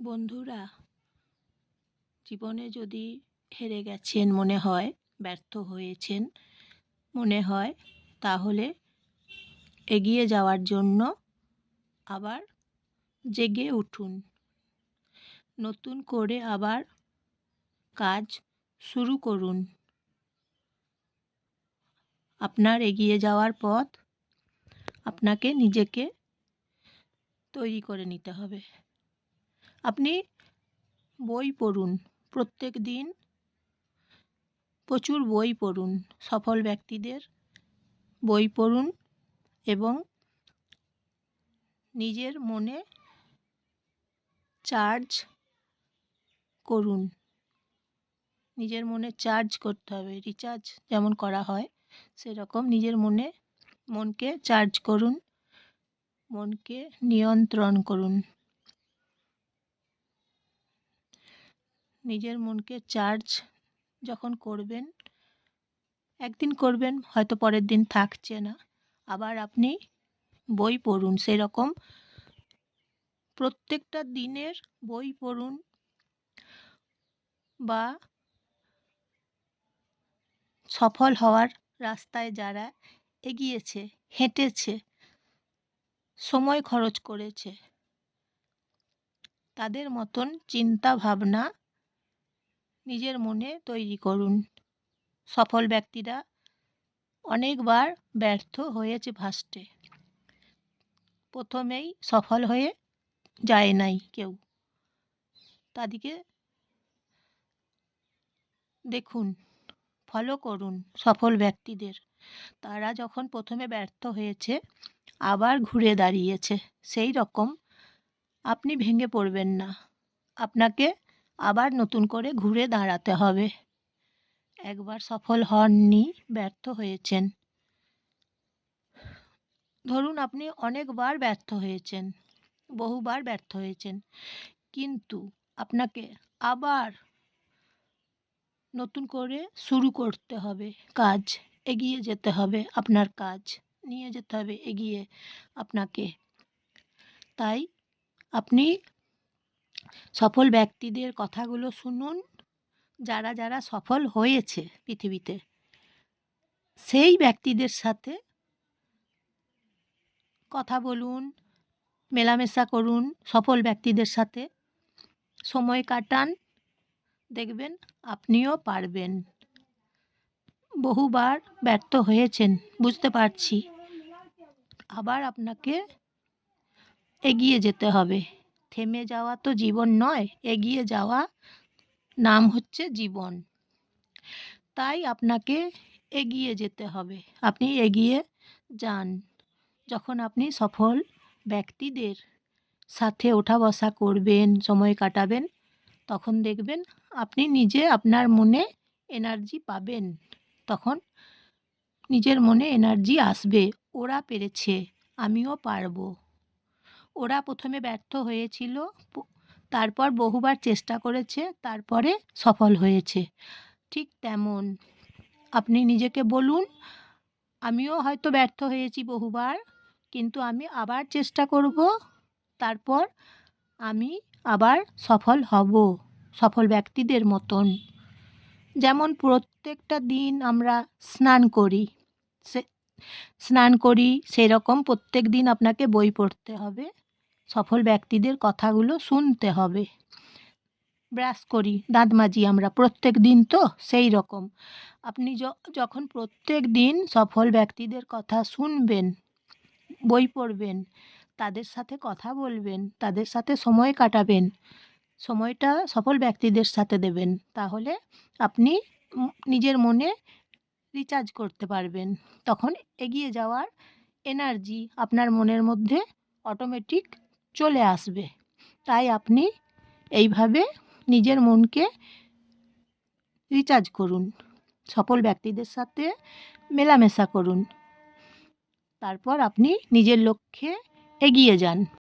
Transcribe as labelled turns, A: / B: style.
A: বন্ধুরা, জীবনে যদি হেরে গেছেন মনে হয়, ব্যর্থ হয়েছেন মনে হয়, তাহলে এগিয়ে যাওয়ার জন্য আবার জেগে উঠুন। নতুন করে আবার কাজ শুরু করুন। আপনার এগিয়ে যাওয়ার পথ আপনাকে নিজেকে তৈরি করে নিতে হবে। আপনি বই পড়ুন, প্রত্যেক দিন প্রচুর বই পড়ুন, সফল ব্যক্তিদের বই পড়ুন এবং নিজের মনে চার্জ করুন। নিজের মনে চার্জ করতে হবে, রিচার্জ যেমন করা হয় সেরকম নিজের মনে, মনকে চার্জ করুন, মনকে নিয়ন্ত্রণ করুন। নিজের মনকে চার্জ যখন করবেন, একদিন করবেন, হয়তো পরের দিন থাকছে না। আবার আপনি বই পড়ুন, সেরকম প্রত্যেকটা দিনের বই পড়ুন বা সফল হওয়ার রাস্তায় যারা এগিয়েছে, হেঁটেছে, সময় খরচ করেছে, তাদের মতন চিন্তা ভাবনা নিজের মনে তৈরি করুন। সফল ব্যক্তিরা অনেকবার ব্যর্থ হয়েছে ফার্স্টে প্রথমেই সফল হয়ে যায় নাই কেউ। তাদেরকে দেখুন ফলো করুন সফল ব্যক্তিদের। তারা যখন প্রথমে ব্যর্থ হয়েছে, আবার ঘুরে দাঁড়িয়েছে। সেই রকম আপনি ভেঙে পড়বেন না। আপনাকে আবার নতুন করে ঘুরে দাঁড়াতে হবে। একবার সফল হননি, ব্যর্থ হয়েছেন। ধরুন আপনি অনেকবার ব্যর্থ হয়েছেন, বহুবার ব্যর্থ হয়েছেন, কিন্তু আপনাকে আবার নতুন করে শুরু করতে হবে। কাজ এগিয়ে যেতে হবে, আপনার কাজ নিয়ে যেতে হবে, এগিয়ে আপনাকে। তাই আপনি সফল ব্যক্তিদের কথাগুলো শুনুন, যারা যারা সফল হয়েছে পৃথিবীতে। সেই ব্যক্তিদের সাথে কথা বলুন, মেলামেশা করুন, সফল ব্যক্তিদের সাথে সময় কাটান, দেখবেন আপনিও পারবেন। বহুবার ব্যর্থ হয়েছেন, বুঝতে পারছি। আবার আপনাকে এগিয়ে যেতে হবে। থেমে যাওয়া তো জীবন নয়, এগিয়ে যাওয়া নাম হচ্ছে জীবন। তাই আপনাকে এগিয়ে যেতে হবে। আপনি এগিয়ে যান। যখন আপনি সফল ব্যক্তিদের সাথে ওঠা বসা করবেন, সময় কাটাবেন, তখন দেখবেন আপনি নিজে আপনার মনে এনার্জি পাবেন। তখন নিজের মনে এনার্জি আসবে। ওরা পেরেছে, আমিও পারব। ওরা প্রথমে ব্যর্থ হয়েছিল তারপর বহুবার চেষ্টা করেছে, তারপরে সফল হয়েছে। ঠিক তেমন। আপনি নিজেকে বলুন, আমিও হয়তো ব্যর্থ হয়েছি বহুবার, কিন্তু আমি আবার চেষ্টা করব, তারপর আমি আবার সফল হব, সফল ব্যক্তিদের মতন। যেমন প্রত্যেকটা দিন আমরা স্নান করি স্নান করি সেই রকম প্রত্যেক দিন আপনাকে বই পড়তে হবে। সফল ব্যক্তিদের কথাগুলো শুনতে হবে। ব্রাশ করি, দাঁত মাজি আমরা প্রত্যেক দিন তো সেই রকম। আপনি যখন প্রত্যেক দিন সফল ব্যক্তিদের কথা শুনবেন, বই পড়বেন, তাদের সাথে কথা বলবেন, তাদের সাথে সময় কাটাবেন, সময়টা সফল ব্যক্তিদের সাথে দেবেন, তাহলে আপনি নিজের মনে রিচার্জ করতে পারবেন। তখন এগিয়ে যাওয়ার এনার্জি আপনার মনের মধ্যে অটোমেটিক চলে আসবে। তাই আপনি এইভাবে নিজের মনকে রিচার্জ করুন। সফল ব্যক্তিদের সাথে মেলামেশা করুন। তারপর আপনি নিজের লক্ষ্যে এগিয়ে যান।